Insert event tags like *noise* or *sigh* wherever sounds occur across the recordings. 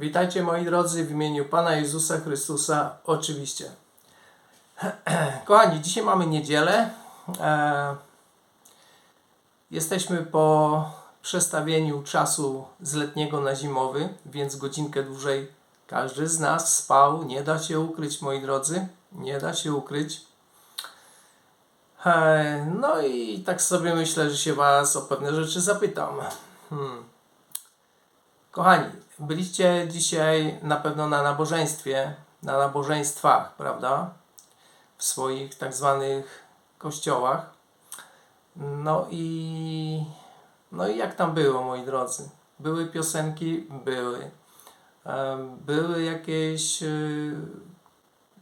Witajcie moi drodzy w imieniu Pana Jezusa Chrystusa, oczywiście. *clears throat* Kochani, dzisiaj mamy niedzielę. E, jesteśmy po przestawieniu czasu z letniego na zimowy, więc godzinkę dłużej każdy z nas spał. Nie da się ukryć, moi drodzy. Nie da się ukryć. E, no i tak sobie myślę, że się Was o pewne rzeczy zapytam. Hmm. Kochani, byliście dzisiaj na pewno na nabożeństwie, na nabożeństwach, prawda? W swoich tak zwanych kościołach. No i, no i jak tam było, moi drodzy? Były piosenki? Były. Były jakieś y,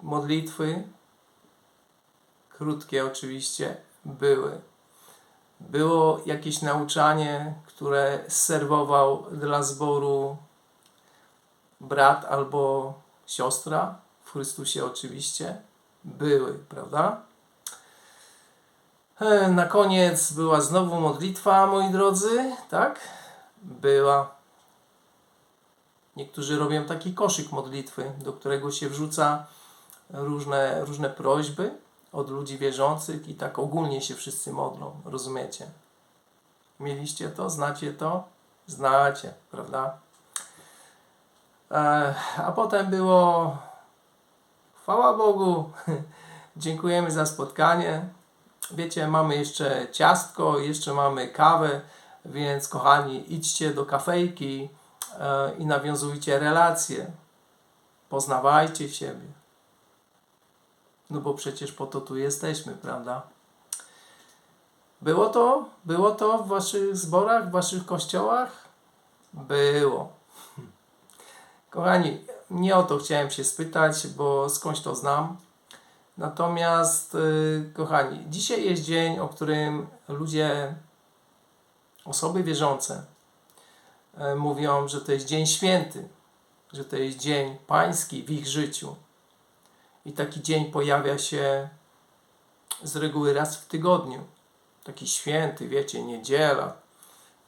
modlitwy? Krótkie oczywiście. Były. Było jakieś nauczanie, które serwował dla zboru brat albo siostra w Chrystusie oczywiście. Były, prawda? E, Na koniec była znowu modlitwa, moi drodzy, tak? Była. Niektórzy robią taki koszyk modlitwy, do którego się wrzuca różne, różne prośby od ludzi wierzących i tak ogólnie się wszyscy modlą, rozumiecie? Mieliście to? Znacie to? Znacie, prawda? A potem było chwała Bogu, *laughs* dziękujemy za spotkanie. Wiecie, mamy jeszcze ciastko, jeszcze mamy kawę, więc kochani, idźcie do kafejki e, i nawiązujcie relacje. Poznawajcie siebie. No bo przecież po to tu jesteśmy, prawda? Było to? Było to w waszych zborach, w waszych kościołach? Było. Kochani, nie o to chciałem się spytać, bo skądś to znam. Natomiast, yy, kochani, dzisiaj jest dzień, o którym ludzie, osoby wierzące, yy, mówią, że to jest dzień święty, że to jest dzień pański w ich życiu. I taki dzień pojawia się z reguły raz w tygodniu. Taki święty, wiecie, niedziela.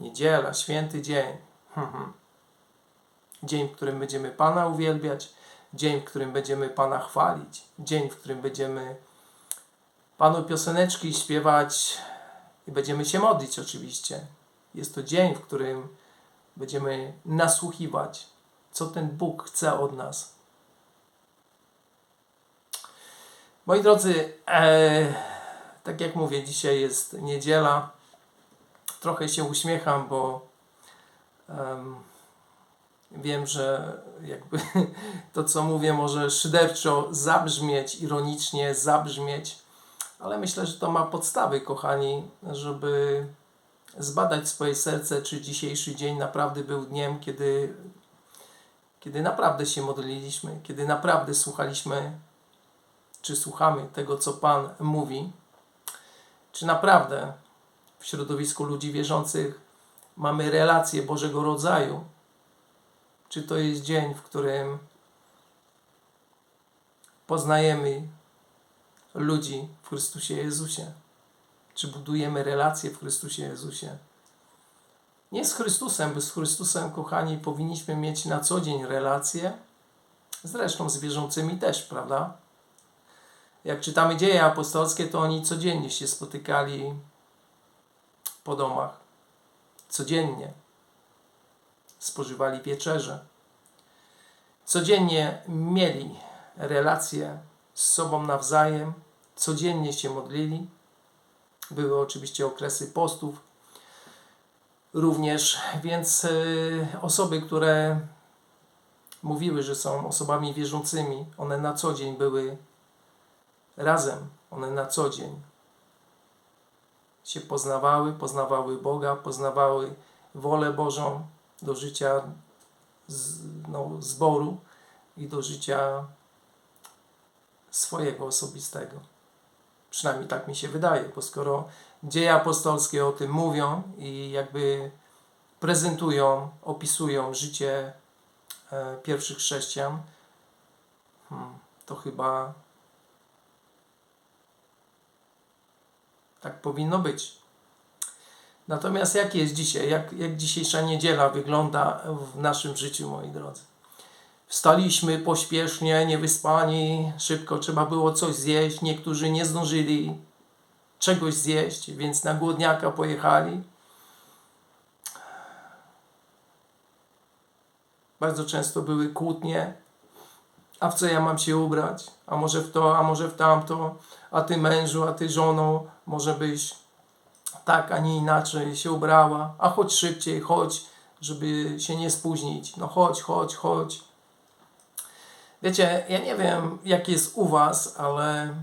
Niedziela, święty dzień. Dzień, w którym będziemy Pana uwielbiać, dzień, w którym będziemy Pana chwalić, dzień, w którym będziemy Panu pioseneczki śpiewać i będziemy się modlić oczywiście. Jest to dzień, w którym będziemy nasłuchiwać, co ten Bóg chce od nas. Moi drodzy, e, tak jak mówię, dzisiaj jest niedziela. Trochę się uśmiecham, bo em, wiem, że jakby *laughs* to, co mówię, może szyderczo zabrzmieć, ironicznie zabrzmieć, ale myślę, że to ma podstawy, kochani, żeby zbadać swoje serce, czy dzisiejszy dzień naprawdę był dniem, kiedy, kiedy naprawdę się modliliśmy, kiedy naprawdę słuchaliśmy czy słuchamy tego, co Pan mówi, czy naprawdę w środowisku ludzi wierzących mamy relacje Bożego rodzaju, czy to jest dzień, w którym poznajemy ludzi w Chrystusie Jezusie, czy budujemy relacje w Chrystusie Jezusie. Nie z Chrystusem, bo z Chrystusem, kochani, powinniśmy mieć na co dzień relacje, zresztą z wierzącymi też, prawda? jak czytamy dzieje apostolskie, to oni codziennie się spotykali po domach. Codziennie spożywali wieczerze. Codziennie mieli relacje z sobą nawzajem. Codziennie się modlili. Były oczywiście okresy postów. Również, więc y, osoby, które mówiły, że są osobami wierzącymi, one na co dzień były razem, one na co dzień się poznawały, poznawały Boga, poznawały wolę Bożą do życia z, no, zboru i do życia swojego osobistego. Przynajmniej tak mi się wydaje, bo skoro dzieje apostolskie o tym mówią i jakby prezentują, opisują życie e, pierwszych chrześcijan, hmm, to chyba Tak powinno być. Natomiast jak jest dzisiaj? Jak, jak dzisiejsza niedziela wygląda w naszym życiu, moi drodzy? Wstaliśmy pośpiesznie, niewyspani, szybko trzeba było coś zjeść. Niektórzy nie zdążyli czegoś zjeść, więc na głodniaka pojechali. Bardzo często były kłótnie. A w co ja mam się ubrać? A może w to, a może w tamto? A ty mężu, a ty żoną, może byś tak, a nie inaczej się ubrała. A chodź szybciej, chodź, żeby się nie spóźnić. No chodź, chodź, chodź. Wiecie, ja nie wiem, jak jest u was, ale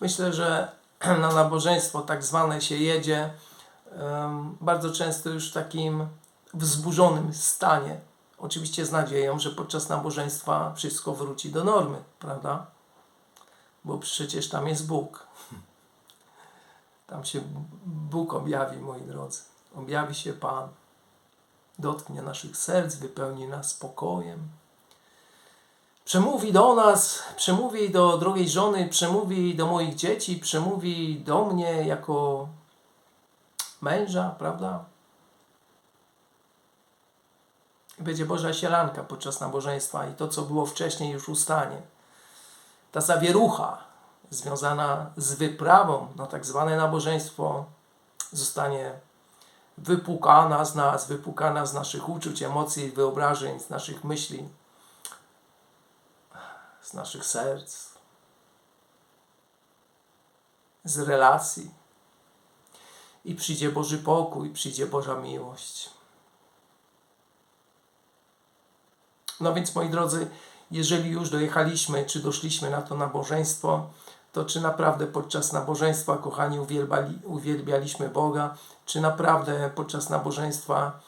myślę, że *clears throat* na nabożeństwo tak zwane się jedzie bardzo często już w takim wzburzonym stanie. Oczywiście z nadzieją, że podczas nabożeństwa wszystko wróci do normy, prawda? Bo przecież tam jest Bóg. Tam się Bóg objawi, moi drodzy. Objawi się Pan. Dotknie naszych serc, wypełni nas spokojem. Przemówi do nas, przemówi do drogiej żony, przemówi do moich dzieci, przemówi do mnie jako męża, prawda? Będzie Boża sielanka podczas nabożeństwa i to, co było wcześniej, już ustanie. Ta zawierucha związana z wyprawą na tak zwane nabożeństwo zostanie wypukana z nas, wypukana z naszych uczuć, emocji, wyobrażeń, z naszych myśli, z naszych serc, z relacji. I przyjdzie Boży pokój, przyjdzie Boża miłość. No więc, moi drodzy, jeżeli już dojechaliśmy, czy doszliśmy na to nabożeństwo, to czy naprawdę podczas nabożeństwa, kochani, uwielbiali, uwielbialiśmy Boga? Czy naprawdę podczas nabożeństwa,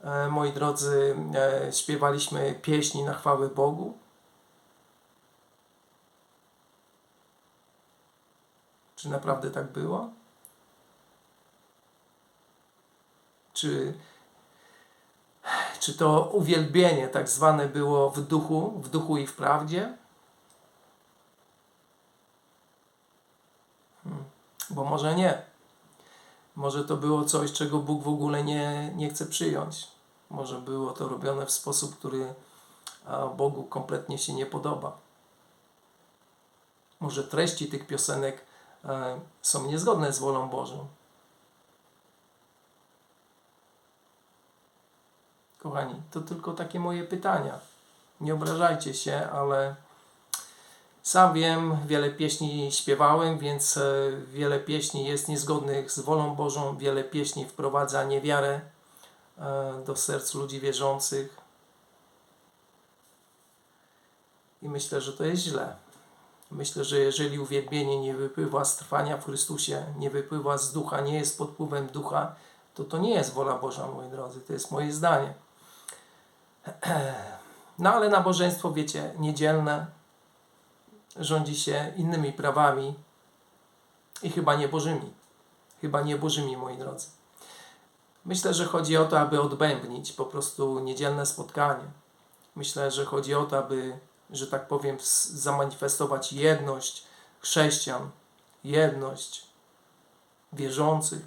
e, moi drodzy, e, śpiewaliśmy pieśni na chwałę Bogu? Czy naprawdę tak było? Czy czy to uwielbienie tak zwane było w duchu, w duchu i w prawdzie? Hmm. Bo może nie. Może to było coś, czego Bóg w ogóle nie, nie chce przyjąć. Może było to robione w sposób, który Bogu kompletnie się nie podoba. Może treści tych piosenek e, są niezgodne z wolą Bożą. Kochani, to tylko takie moje pytania. Nie obrażajcie się, ale sam wiem, wiele pieśni śpiewałem, więc e, wiele pieśni jest niezgodnych z wolą Bożą, wiele pieśni wprowadza niewiarę e, do serc ludzi wierzących. I myślę, że to jest źle. Myślę, że jeżeli uwielbienie nie wypływa z trwania w Chrystusie, nie wypływa z ducha, nie jest pod wpływem ducha, to to nie jest wola Boża, moi drodzy. To jest moje zdanie. *clears throat* No ale nabożeństwo, wiecie, niedzielne rządzi się innymi prawami i chyba nie Bożymi. Chyba nie Bożymi, moi drodzy. Myślę, że chodzi o to, aby odbębnić po prostu niedzielne spotkanie. Myślę, że chodzi o to, aby, że tak powiem, zamanifestować jedność chrześcijan, jedność wierzących,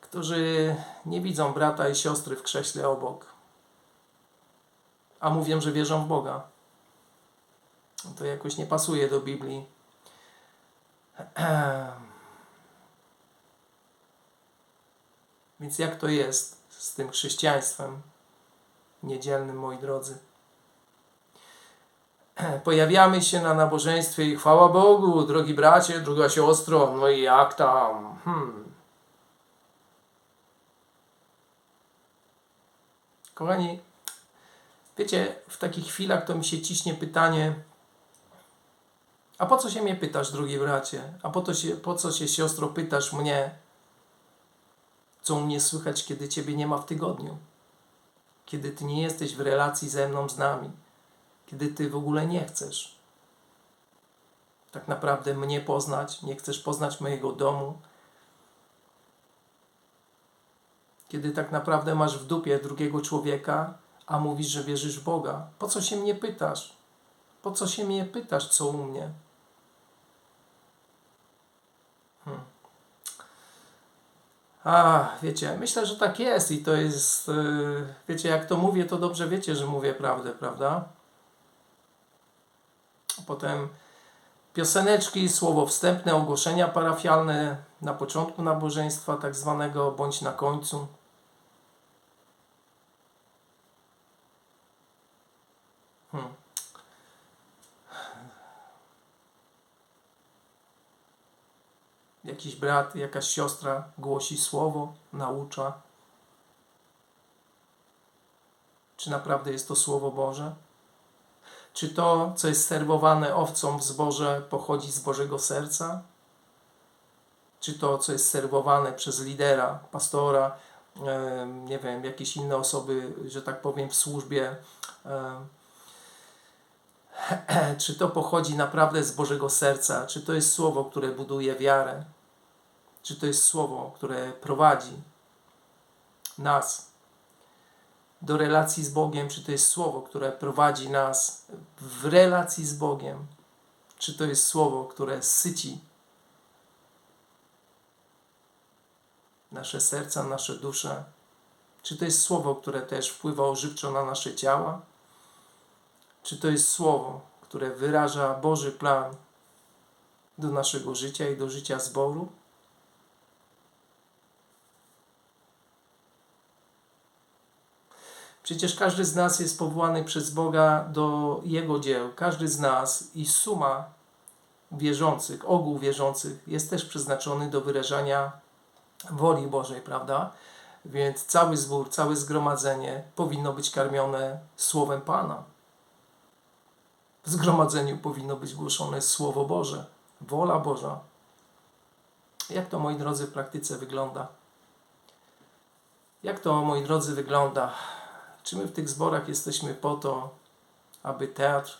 którzy nie widzą brata i siostry w krześle obok, a mówią, że wierzą w Boga. To jakoś nie pasuje do Biblii. Więc jak to jest z tym chrześcijaństwem niedzielnym, moi drodzy? Pojawiamy się na nabożeństwie i chwała Bogu, drogi bracie, druga siostro, no i jak tam? Hmm. Kochani, Wiecie, w takich chwilach to mi się ciśnie pytanie, a po co się mnie pytasz, drogi bracie? A po, to się, po co się, siostro, pytasz mnie, co u mnie słychać, kiedy Ciebie nie ma w tygodniu? Kiedy Ty nie jesteś w relacji ze mną, z nami? Kiedy Ty w ogóle nie chcesz tak naprawdę mnie poznać, nie chcesz poznać mojego domu? Kiedy tak naprawdę masz w dupie drugiego człowieka, a mówisz, że wierzysz w Boga. Po co się mnie pytasz? Po co się mnie pytasz, co u mnie? Hmm. A, wiecie, myślę, że tak jest i to jest, yy, wiecie, jak to mówię, to dobrze wiecie, że mówię prawdę, prawda? Potem pioseneczki, słowo wstępne, ogłoszenia parafialne na początku nabożeństwa, tak zwanego, bądź na końcu. Jakiś brat, jakaś siostra głosi słowo, naucza. Czy naprawdę jest to Słowo Boże? Czy to, co jest serwowane owcom w zborze, pochodzi z Bożego serca? Czy to, co jest serwowane przez lidera, pastora, nie wiem, jakieś inne osoby, że tak powiem, w służbie, *clears throat* czy to pochodzi naprawdę z Bożego serca? Czy to jest słowo, które buduje wiarę? Czy to jest słowo, które prowadzi nas do relacji z Bogiem? Czy to jest słowo, które prowadzi nas w relacji z Bogiem? Czy to jest słowo, które syci nasze serca, nasze dusze? Czy to jest słowo, które też wpływa ożywczo na nasze ciała? Czy to jest słowo, które wyraża Boży plan do naszego życia i do życia zboru? Przecież każdy z nas jest powołany przez Boga do Jego dzieł. Każdy z nas i suma wierzących, ogół wierzących jest też przeznaczony do wyrażania woli Bożej, prawda? Więc cały zbór, całe zgromadzenie powinno być karmione Słowem Pana. W zgromadzeniu powinno być głoszone Słowo Boże, wola Boża. Jak to, moi drodzy, w praktyce wygląda? Jak to, moi drodzy, wygląda? Czy my w tych zborach jesteśmy po to, aby teatr,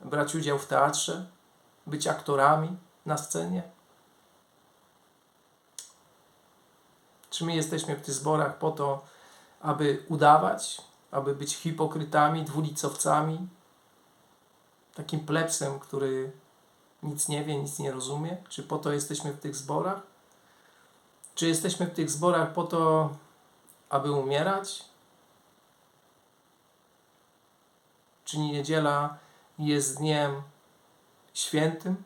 brać udział w teatrze, być aktorami na scenie? Czy my jesteśmy w tych zborach po to, aby udawać, aby być hipokrytami, dwulicowcami, takim plebsem, który nic nie wie, nic nie rozumie? Czy po to jesteśmy w tych zborach? Czy jesteśmy w tych zborach po to, aby umierać? Czy niedziela jest dniem świętym?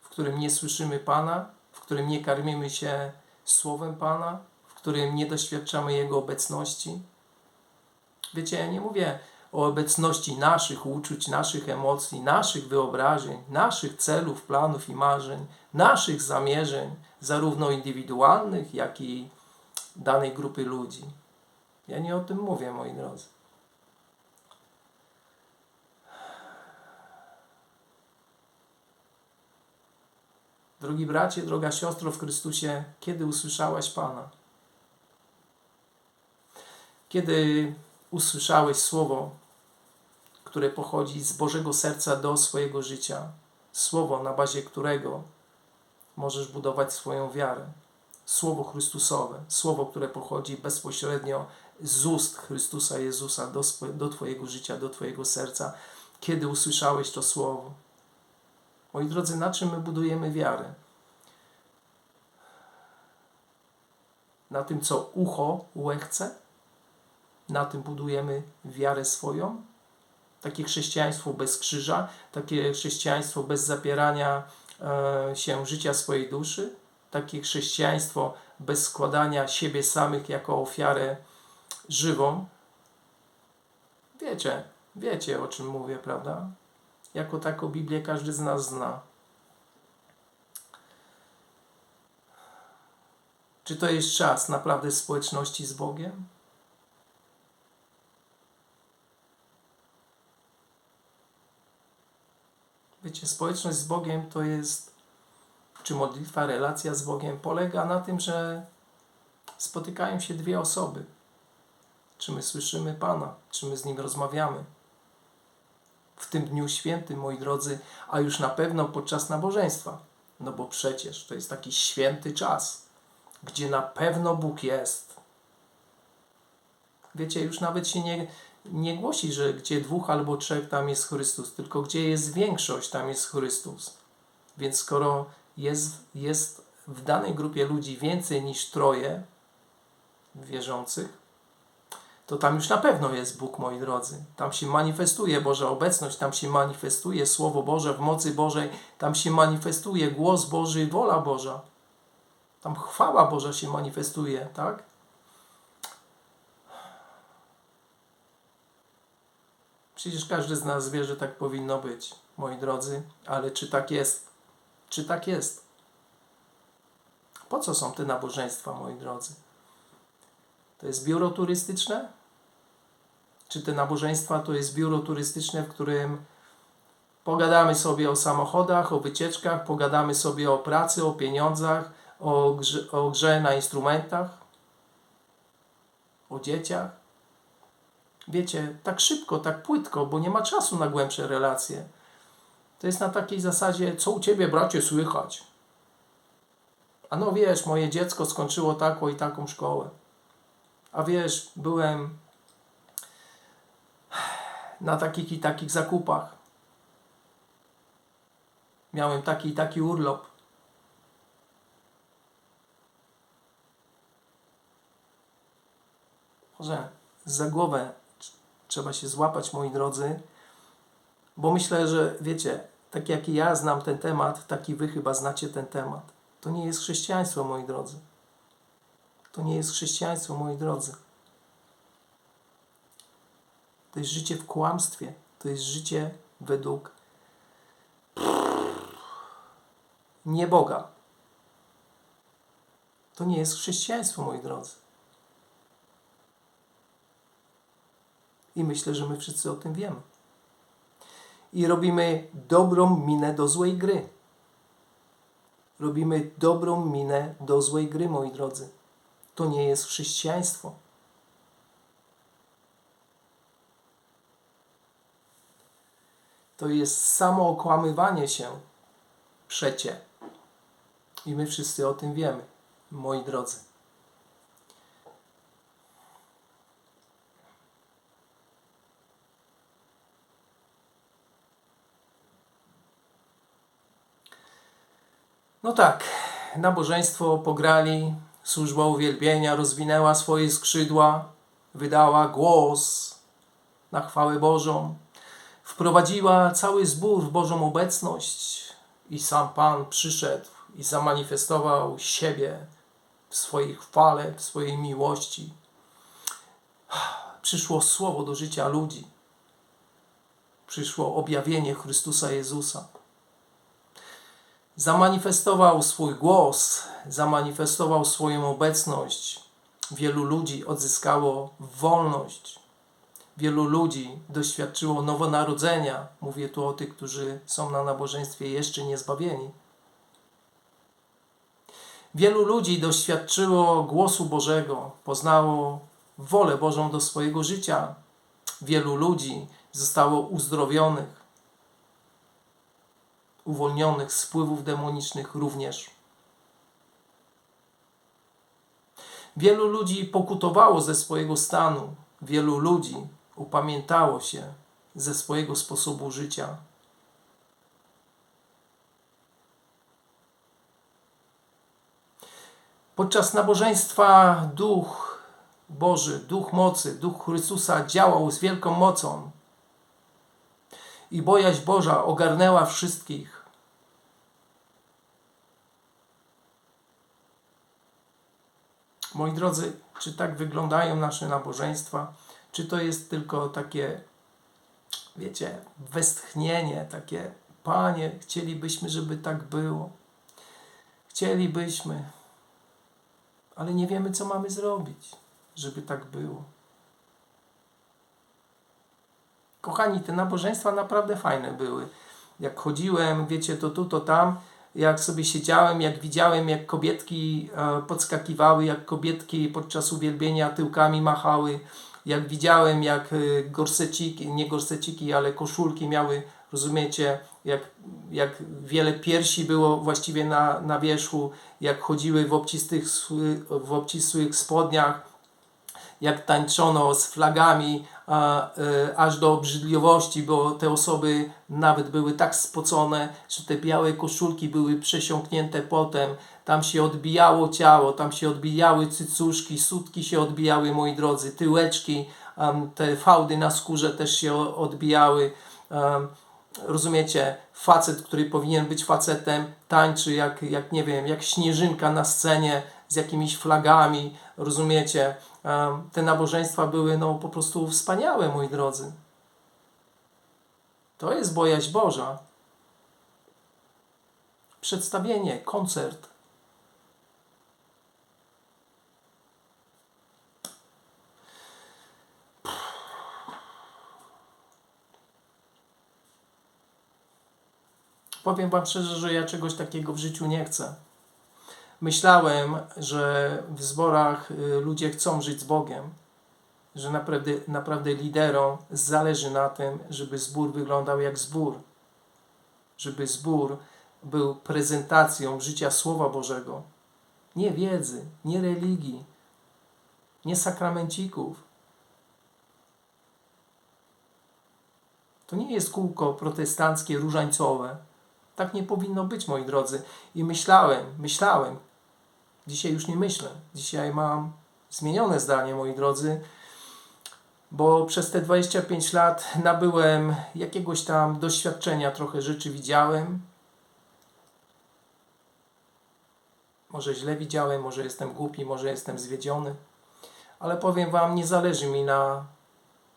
W którym nie słyszymy Pana, w którym nie karmimy się Słowem Pana, w którym nie doświadczamy Jego obecności? Wiecie, ja nie mówię o obecności naszych uczuć, naszych emocji, naszych wyobrażeń, naszych celów, planów i marzeń, naszych zamierzeń, zarówno indywidualnych, jak i danej grupy ludzi. Ja nie o tym mówię, moi drodzy. Drogi bracie, droga siostro w Chrystusie, kiedy usłyszałaś Pana? Kiedy usłyszałeś słowo które pochodzi z Bożego serca do swojego życia, słowo, na bazie którego możesz budować swoją wiarę. Słowo Chrystusowe, słowo, które pochodzi bezpośrednio z ust Chrystusa Jezusa do, do Twojego życia, do Twojego serca, kiedy usłyszałeś to słowo. Moi drodzy, na czym my budujemy wiarę? Na tym, co ucho łechce? Na tym budujemy wiarę swoją? takie chrześcijaństwo bez krzyża, takie chrześcijaństwo bez zapierania e, się życia swojej duszy, takie chrześcijaństwo bez składania siebie samych jako ofiarę żywą. Wiecie, wiecie o czym mówię, prawda? Jako taką Biblię każdy z nas zna. Czy to jest czas naprawdę społeczności z Bogiem? Wiecie, społeczność z Bogiem to jest, czy modlitwa, relacja z Bogiem polega na tym, że spotykają się dwie osoby. Czy my słyszymy Pana, czy my z Nim rozmawiamy. W tym dniu świętym, moi drodzy, a już na pewno podczas nabożeństwa. No bo przecież to jest taki święty czas, gdzie na pewno Bóg jest. Wiecie, już nawet się nie, nie głosi, że gdzie dwóch albo trzech, tam jest Chrystus, tylko gdzie jest większość, tam jest Chrystus. Więc skoro jest, jest w danej grupie ludzi więcej niż troje wierzących, to tam już na pewno jest Bóg, moi drodzy. Tam się manifestuje Boża obecność, tam się manifestuje Słowo Boże w mocy Bożej, tam się manifestuje głos Boży wola Boża. Tam chwała Boża się manifestuje, tak? Przecież każdy z nas wie, że tak powinno być, moi drodzy, ale czy tak jest? Czy tak jest? Po co są te nabożeństwa, moi drodzy? To jest biuro turystyczne? Czy te nabożeństwa to jest biuro turystyczne, w którym pogadamy sobie o samochodach, o wycieczkach, pogadamy sobie o pracy, o pieniądzach, o grze, o grze na instrumentach, o dzieciach? Wiecie, tak szybko, tak płytko, bo nie ma czasu na głębsze relacje. To jest na takiej zasadzie, co u ciebie, bracie, słychać? A no wiesz, moje dziecko skończyło taką i taką szkołę. A wiesz, byłem na takich i takich zakupach. Miałem taki i taki urlop. Może za głowę trzeba się złapać, moi drodzy, bo myślę, że wiecie, tak jak i ja znam ten temat, tak i wy chyba znacie ten temat. To nie jest chrześcijaństwo, moi drodzy. To nie jest chrześcijaństwo, moi drodzy. To jest życie w kłamstwie. To jest życie według nie Boga. To nie jest chrześcijaństwo, moi drodzy. I myślę, że my wszyscy o tym wiemy. I robimy dobrą minę do złej gry. Robimy dobrą minę do złej gry, moi drodzy. To nie jest chrześcijaństwo. To jest samo okłamywanie się przecie. I my wszyscy o tym wiemy, moi drodzy. No tak, nabożeństwo pograli, służba uwielbienia rozwinęła swoje skrzydła, wydała głos na chwałę Bożą, wprowadziła cały zbór w Bożą obecność i sam Pan przyszedł i zamanifestował siebie w swojej chwale, w swojej miłości. Przyszło słowo do życia ludzi. Przyszło objawienie Chrystusa Jezusa zamanifestował swój głos, zamanifestował swoją obecność. Wielu ludzi odzyskało wolność. Wielu ludzi doświadczyło nowonarodzenia. Mówię tu o tych, którzy są na nabożeństwie jeszcze niezbawieni. Wielu ludzi doświadczyło głosu Bożego, poznało wolę Bożą do swojego życia. Wielu ludzi zostało uzdrowionych uwolnionych z wpływów demonicznych również. Wielu ludzi pokutowało ze swojego stanu, wielu ludzi upamiętało się ze swojego sposobu życia. Podczas nabożeństwa Duch Boży, Duch mocy, Duch Chrystusa działał z wielką mocą i bojaźń Boża ogarnęła wszystkich. Moi drodzy, czy tak wyglądają nasze nabożeństwa? Czy to jest tylko takie, wiecie, westchnienie, takie, Panie, chcielibyśmy, żeby tak było. Chcielibyśmy, ale nie wiemy, co mamy zrobić, żeby tak było. Kochani, te nabożeństwa naprawdę fajne były. Jak chodziłem, wiecie, to tu, to tam, jak sobie siedziałem, jak widziałem, jak kobietki e, podskakiwały, jak kobietki podczas uwielbienia tyłkami machały, jak widziałem, jak e, gorseciki, nie gorseciki, ale koszulki miały, rozumiecie, jak, jak wiele piersi było właściwie na, na wierzchu, jak chodziły w obcistych, w obcisłych spodniach, jak tańczono z flagami a, e, aż do obrzydliwości, bo te osoby nawet były tak spocone, że te białe koszulki były przesiąknięte potem. Tam się odbijało ciało, tam się odbijały cycuszki, sutki się odbijały, moi drodzy, tyłeczki, em, te fałdy na skórze też się odbijały. Em, rozumiecie, facet, który powinien być facetem, tańczy jak, jak nie wiem, jak śnieżynka na scenie z jakimiś flagami, rozumiecie. Em, Te nabożeństwa były no po prostu wspaniałe, moi drodzy. To jest bojaźń Boża. Przedstawienie, koncert. Powiem Wam szczerze, że ja czegoś takiego w życiu nie chcę. Myślałem, że w zborach y, ludzie chcą żyć z Bogiem, że naprawdę, naprawdę liderom zależy na tym, żeby zbór wyglądał jak zbór, żeby zbór był prezentacją życia Słowa Bożego, nie wiedzy, nie religii, nie sakramencików. To nie jest kółko protestanckie, różańcowe. Tak nie powinno być, moi drodzy. I myślałem, myślałem. Dzisiaj już nie myślę. Dzisiaj mam zmienione zdanie, moi drodzy, bo przez te 25 lat nabyłem jakiegoś tam doświadczenia, trochę rzeczy widziałem. Może źle widziałem, może jestem głupi, może jestem zwiedziony, ale powiem Wam, nie zależy mi na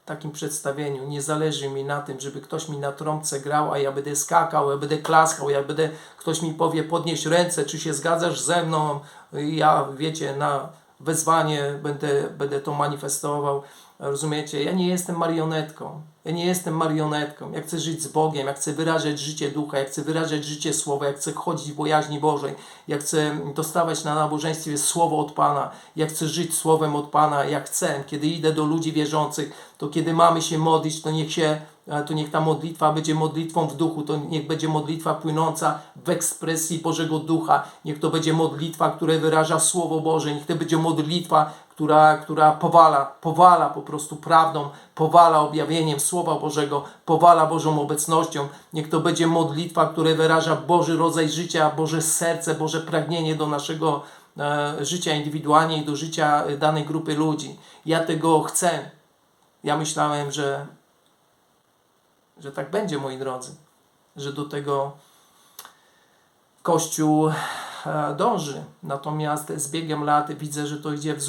takim przedstawieniu. Nie zależy mi na tym, żeby ktoś mi na trąbce grał, a ja będę skakał, ja będę klaskał, ja będę, ktoś mi powie podnieś ręce, czy się zgadzasz ze mną. Ja, wiecie, na wezwanie będę, będę to manifestował. Rozumiecie? Ja nie jestem marionetką. Ja nie jestem marionetką. Ja chcę żyć z Bogiem, ja chcę wyrażać życie ducha, ja chcę wyrażać życie słowa, ja chcę chodzić w bojaźni Bożej, ja chcę dostawać na nabożeństwie słowo od Pana, ja chcę żyć słowem od Pana, ja chcę, kiedy idę do ludzi wierzących, to kiedy mamy się modlić, to niech się e, to niech ta modlitwa będzie modlitwą w duchu, to niech będzie modlitwa płynąca w ekspresji Bożego Ducha, niech to będzie modlitwa, która wyraża Słowo Boże, niech to będzie modlitwa, która, która powala, powala po prostu prawdą, powala objawieniem Słowa Bożego, powala Bożą obecnością. Niech to będzie modlitwa, która wyraża Boży rodzaj życia, Boże serce, Boże pragnienie do naszego e, życia indywidualnie i do życia danej grupy ludzi. Ja tego chcę. Ja myślałem, że, że tak będzie, moi drodzy, że do tego Kościół dąży. Natomiast z biegiem lat widzę, że to idzie w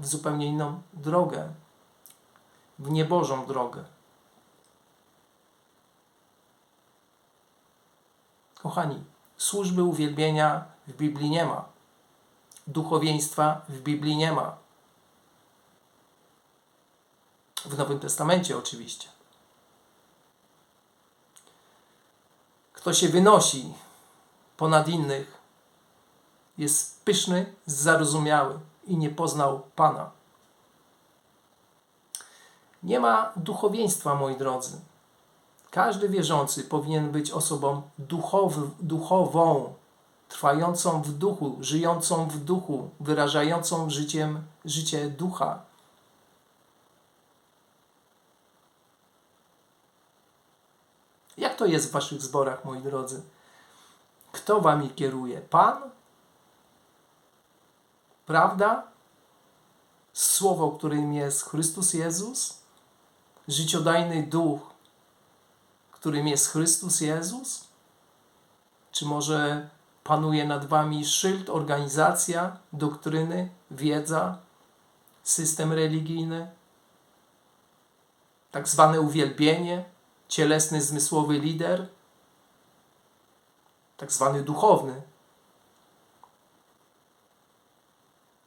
w zupełnie inną drogę, w niebożą drogę. Kochani, służby uwielbienia w Biblii nie ma. Duchowieństwa w Biblii nie ma. W Nowym Testamencie oczywiście. Kto się wynosi ponad innych, jest pyszny, zarozumiały i nie poznał Pana. Nie ma duchowieństwa, moi drodzy. Każdy wierzący powinien być osobą duchową, trwającą w duchu, żyjącą w duchu, wyrażającą życiem życie ducha. Jak to jest w waszych zborach, moi drodzy? Kto wami kieruje? Pan? Prawda? Słowo, którym jest Chrystus Jezus? Życiodajny duch, którym jest Chrystus Jezus? Czy może panuje nad wami szyld, organizacja, doktryny, wiedza, system religijny? Tak zwane uwielbienie, cielesny, zmysłowy lider? tak zwany duchowny.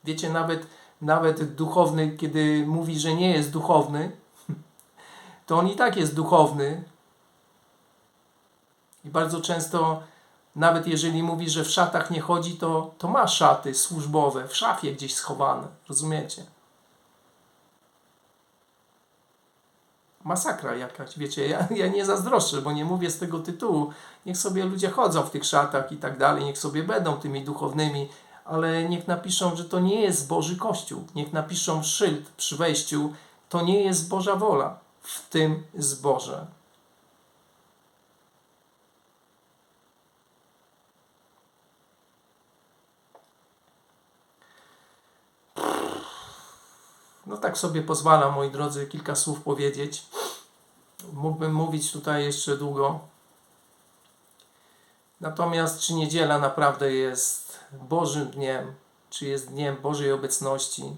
Wiecie, nawet, nawet duchowny, kiedy mówi, że nie jest duchowny, *laughs* to on i tak jest duchowny. I bardzo często, nawet jeżeli mówi, że w szatach nie chodzi, to, to ma szaty służbowe w szafie gdzieś schowane. Rozumiecie? masakra jakaś, wiecie, ja, ja nie zazdroszczę, bo nie mówię z tego tytułu, niech sobie ludzie chodzą w tych szatach i tak dalej, niech sobie będą tymi duchownymi, ale niech napiszą, że to nie jest Boży Kościół. Niech napiszą szyld przy wejściu, to nie jest Boża wola w tym zborze. No tak sobie pozwalam, moi drodzy, kilka słów powiedzieć. Mógłbym mówić tutaj jeszcze długo. Natomiast czy niedziela naprawdę jest Bożym dniem, czy jest dniem Bożej obecności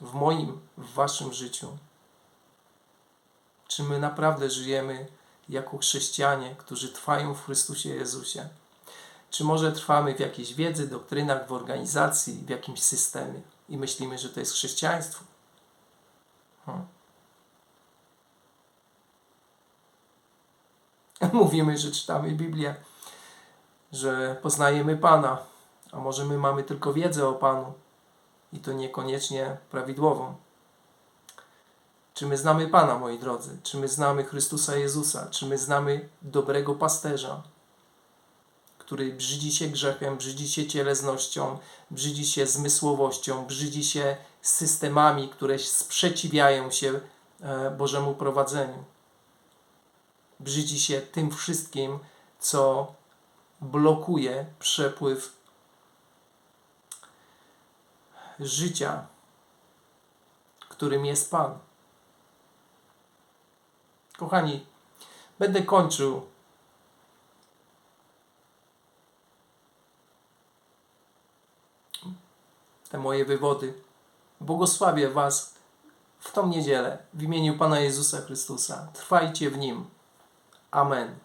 w moim, w waszym życiu? Czy my naprawdę żyjemy jako chrześcijanie, którzy trwają w Chrystusie Jezusie? Czy może trwamy w jakiejś wiedzy, doktrynach, w organizacji, w jakimś systemie i myślimy, że to jest chrześcijaństwo? Hmm. *laughs* Mówimy, że czytamy Biblię, że poznajemy Pana, a może my mamy tylko wiedzę o Panu i to niekoniecznie prawidłową. Czy my znamy Pana, moi drodzy? Czy my znamy Chrystusa Jezusa? Czy my znamy dobrego pasterza, który brzydzi się grzechem, brzydzi się cielesnością, brzydzi się zmysłowością, brzydzi się systemami, które sprzeciwiają się e, Bożemu prowadzeniu? Brzydzi się tym wszystkim, co blokuje przepływ życia, którym jest Pan. Kochani, będę kończył. Te moje wywody. Błogosławię Was w tą niedzielę w imieniu Pana Jezusa Chrystusa. Trwajcie w Nim. Amen.